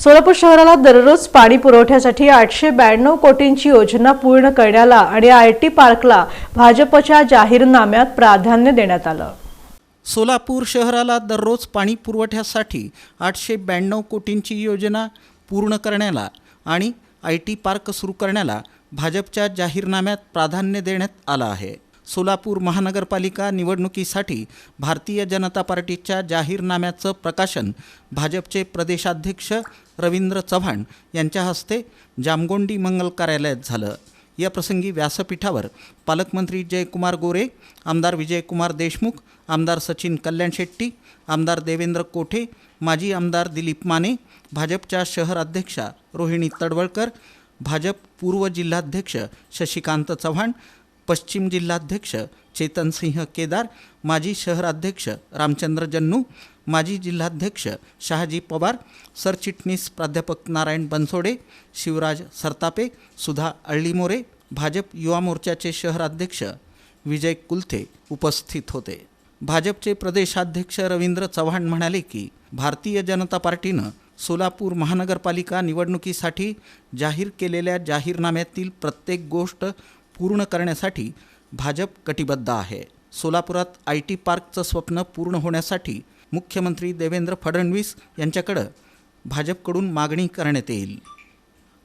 सोलापूर शहराला दररोज पाणी पुरवठ्यासाठी आठशे ब्याण्णव कोटींची योजना पूर्ण करण्याला आणि आय टी पार्कला भाजपच्या जाहीरनाम्यात प्राधान्य देण्यात आलं. सोलापूर शहराला दररोज पाणी पुरवठ्यासाठी आठशे ब्याण्णव कोटींची योजना पूर्ण करण्याला आणि आय टी पार्क सुरू करण्याला भाजपच्या जाहीरनाम्यात प्राधान्य देण्यात आलं आहे. सोलापूर महानगरपालिका निवडणुकीसाठी भारतीय जनता पार्टीच्या जाहीरनाम्याचं प्रकाशन भाजपचे प्रदेशाध्यक्ष रवींद्र चव्हाण यांच्या हस्ते जामगोंडी मंगल कार्यालयात झालं. या प्रसंगी व्यासपीठावर पालकमंत्री जयकुमार गोरे आमदार विजयकुमार देशमुख आमदार सचिन कल्याण शेट्टी आमदार देवेंद्र कोठे माजी आमदार दिलीप माने भाजपच्या शहर अध्यक्षा रोहिणी तडवळकर भाजप पूर्व जिल्हाध्यक्ष शशिकांत चव्हाण पश्चिम जिल्हाध्यक्ष चेतनसिंह केदार माजी शहराध्यक्ष रामचंद्र जन्नू माजी जिल्हाध्यक्ष शहाजी पवार सरचिटणीस प्राध्यापक नारायण बनसोडे शिवराज सरतापे सुधा अळ्ळीमोरे भाजप युवा मोर्चाचे शहराध्यक्ष विजय कुलथे उपस्थित होते. भाजपचे प्रदेशाध्यक्ष रवींद्र चव्हाण म्हणाले की भारतीय जनता पार्टीनं सोलापूर महानगरपालिका निवडणुकीसाठी जाहीर केलेल्या जाहीरनाम्यातील प्रत्येक गोष्ट पूर्ण करण्यासाठी भाजप कटिबद्ध आहे. सोलापुरात आय टी पार्कचं स्वप्न पूर्ण होण्यासाठी मुख्यमंत्री देवेंद्र फडणवीस यांच्याकडं भाजपकडून मागणी करण्यात येईल.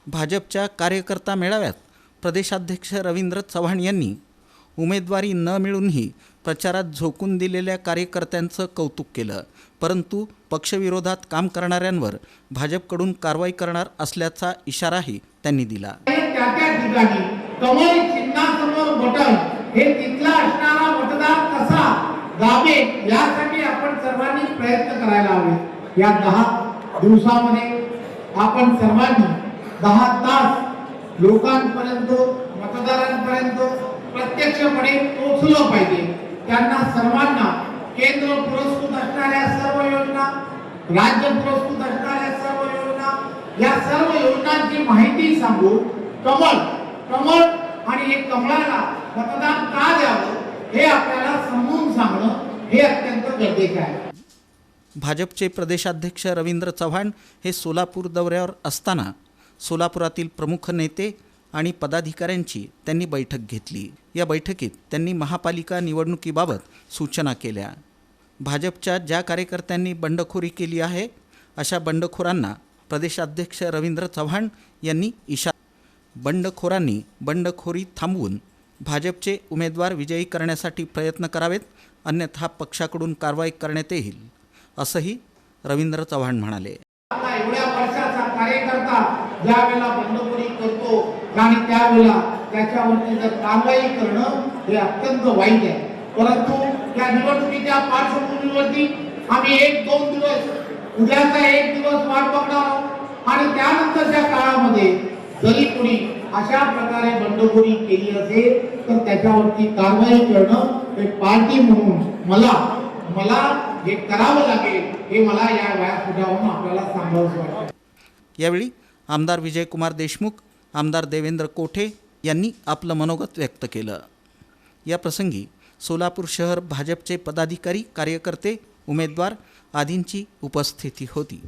भाजपच्या कार्यकर्ता मेळाव्यात प्रदेशाध्यक्ष रवींद्र चव्हाण यांनी उमेदवारी न मिळूनही प्रचारात झोकून दिलेल्या कार्यकर्त्यांचं कौतुक केलं. परंतु पक्षविरोधात काम करणाऱ्यांवर भाजपकडून कारवाई करणार असल्याचा इशाराही त्यांनी दिला. दाबेल यासाठी आपण सर्वांनी प्रयत्न करायला हवे. या दहा दिवसामध्ये आपण सर्वांनी दहा तास लोकांपर्यंत मतदारांपर्यंत प्रत्यक्षपणे पोचलं पाहिजे. त्यांना सर्वांना केंद्र पुरस्कृत असणाऱ्या सर्व योजना राज्य पुरस्कृत असणाऱ्या सर्व योजना या सर्व योजनांची माहिती सांगून कमळ कमळ आणि हे कमळाला मतदान का द्यावं हे आपल्याला समजून सांगणं हे अत्यंत गरजेचे आहे. भाजपचे प्रदेशाध्यक्ष रवींद्र चव्हाण हे सोलापूर दौऱ्यावर असताना सोलापुरातील प्रमुख नेते आणि पदाधिकाऱ्यांची त्यांनी बैठक घेतली. या बैठकीत त्यांनी महापालिका निवडणुकीबाबत सूचना केल्या. भाजपच्या ज्या कार्यकर्त्यांनी बंडखोरी केली आहे अशा बंडखोरांना प्रदेशाध्यक्ष रवींद्र चव्हाण यांनी इशा बंडखोरांनी बंडखोरी थांबवून भाजपचे उमेदवार विजयी करण्यासाठी प्रयत्न करावेत अन्यथा पक्षाकडून कारवाई करण्यात येईल असंही रवींद्र चव्हाण म्हणाले. आता एवढ्या वर्षाचा कार्यकर्ता ज्या वेळेला बंडखोरी करतो आणि त्यावेळेला त्याच्यावरती जर कारवाई करणं हे अत्यंत वाईट आहे. परंतु त्या निवडणुकीच्या पार्श्वभूमीवरती आम्ही एक दोन दिवस उद्याचा एक दिवस वाट बघणार आहोत. आणि त्यानंतरच्या काळामध्ये जरी कोणी अशा प्रकारे बंडखोरी केली असेल तर त्याच्यावरती कारवाई करणं हे पार्टी म्हणून मला मला हे करावं लागेल हे मला या व्यासपीठावरून आपल्याला सांगावं वाटतं. यावेळी आमदार विजयकुमार देशमुख आमदार देवेंद्र कोठे यांनी आपलं मनोगत व्यक्त केलं. या प्रसंगी सोलापूर शहर भाजपचे पदाधिकारी कार्यकर्ते उमेदवार आदींची उपस्थिती होती.